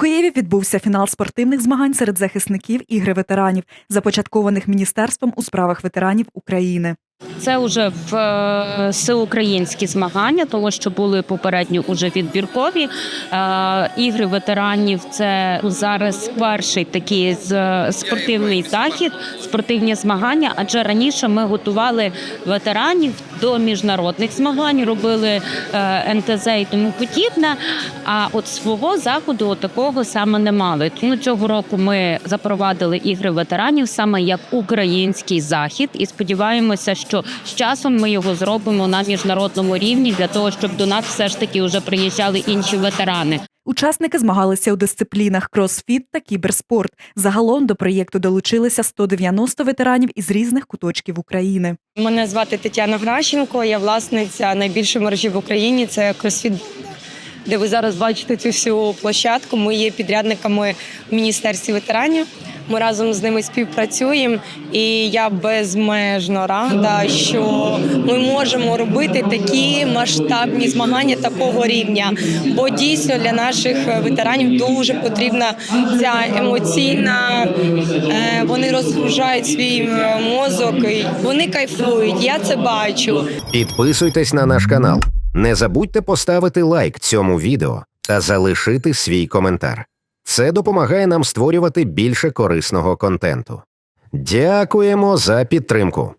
Києві відбувся фінал спортивних змагань серед захисників ігри ветеранів, започаткованих міністерством у справах ветеранів України. Це вже в е, всеукраїнські змагання, тому що були попередньо уже відбіркові Е, ігри ветеранів. Це зараз перший такий е, спортивний захід, спортивні змагання. Адже раніше ми готували ветеранів до міжнародних змагань, робили е, НТЗ і тому подібне. А от свого заходу такого саме не мали. Тому цього року ми запровадили ігри ветеранів саме як український захід, і сподіваємося, що з часом ми його зробимо на міжнародному рівні для того, щоб до нас все ж таки вже приїжджали інші ветерани. Учасники змагалися у дисциплінах кросфіт та кіберспорт. Загалом до проєкту долучилися 190 ветеранів із різних куточків України. Мене звати Тетяна Гращенко, я власниця найбільшої мережі в Україні. Це CrossFit, де ви зараз бачите цю всю площадку. Ми є підрядниками в міністерстві ветеранів. Ми разом з ними співпрацюємо, і я безмежно рада, що ми можемо робити такі масштабні змагання такого рівня. Бо дійсно для наших ветеранів дуже потрібна ця емоційна. е, Вони розгружають свій е, мозок, і вони кайфують. Я це бачу. Підписуйтесь на наш канал. Не забудьте поставити лайк цьому відео та залишити свій коментар. Це допомагає нам створювати більше корисного контенту. Дякуємо за підтримку.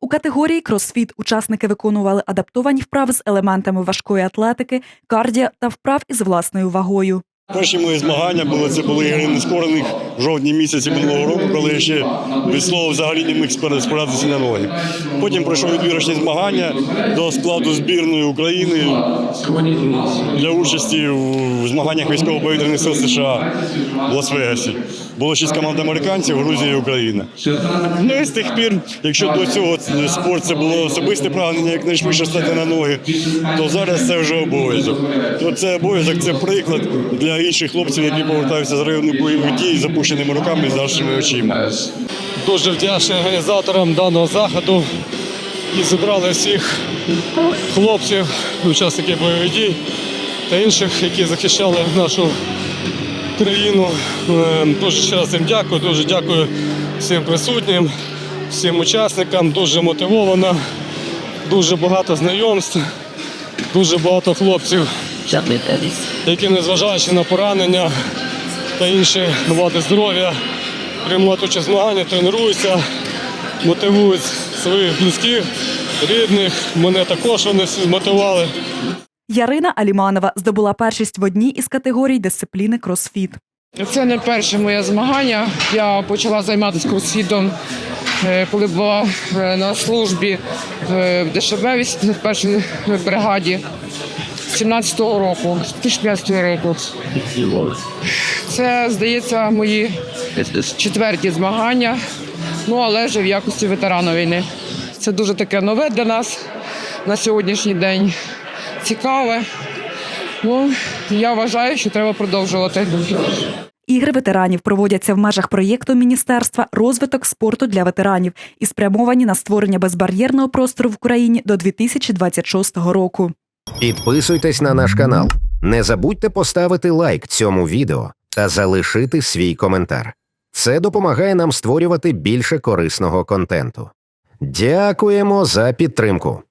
У категорії кросфіт учасники виконували адаптовані вправи з елементами важкої атлетики, кардіо та вправ із власною вагою. Перші мої змагання були це були ігри нескорених в жовтні місяці минулого року, коли я ще від слова взагалі не міг спира- спиратися на ноги. Потім пройшов відбірочні змагання до складу збірної України для участі в змаганнях військово-повітряних сил США в Лас-Вегасі. Було шість команд американців, Грузія і Україна. Ну і з тих пір, якщо до цього спорт це було особисте прагнення, як найшвидше стати на ноги, то зараз це вже обов'язок. То це обов'язок, це приклад для інших хлопців, які повертаються з районних бойових дій з запущеними руками і завшими очима. Дуже вдячний організаторам даного заходу і зібрали всіх хлопців, учасників бойових дій та інших, які захищали нашу країну. Е, Дуже ще раз їм дякую, дуже дякую всім присутнім, всім учасникам. Дуже мотивовано, дуже багато знайомств, дуже багато хлопців, які, незважаючи на поранення та інші вади здоров'я, приймають участь в змаганнях, тренуються, мотивують своїх близьких, рідних. Мене також вони всі мотивували. Ярина Аліманова здобула першість в одній із категорій дисципліни кросфіт. Це не перше моє змагання. Я почала займатися кросфітом, е, коли була е, на службі е, в ДШБ в першій бригаді 17-го року, з 2015 року. Це, здається, мої четверті змагання, ну але вже в якості ветерана війни. Це дуже таке нове для нас на сьогоднішній день. Цікаве. Ну, я вважаю, що треба продовжувати. Ігри ветеранів проводяться в межах проєкту міністерства розвиток спорту для ветеранів і спрямовані на створення безбар'єрного простору в Україні до 2026 року. Підписуйтесь на наш канал. Не забудьте поставити лайк цьому відео та залишити свій коментар. Це допомагає нам створювати більше корисного контенту. Дякуємо за підтримку.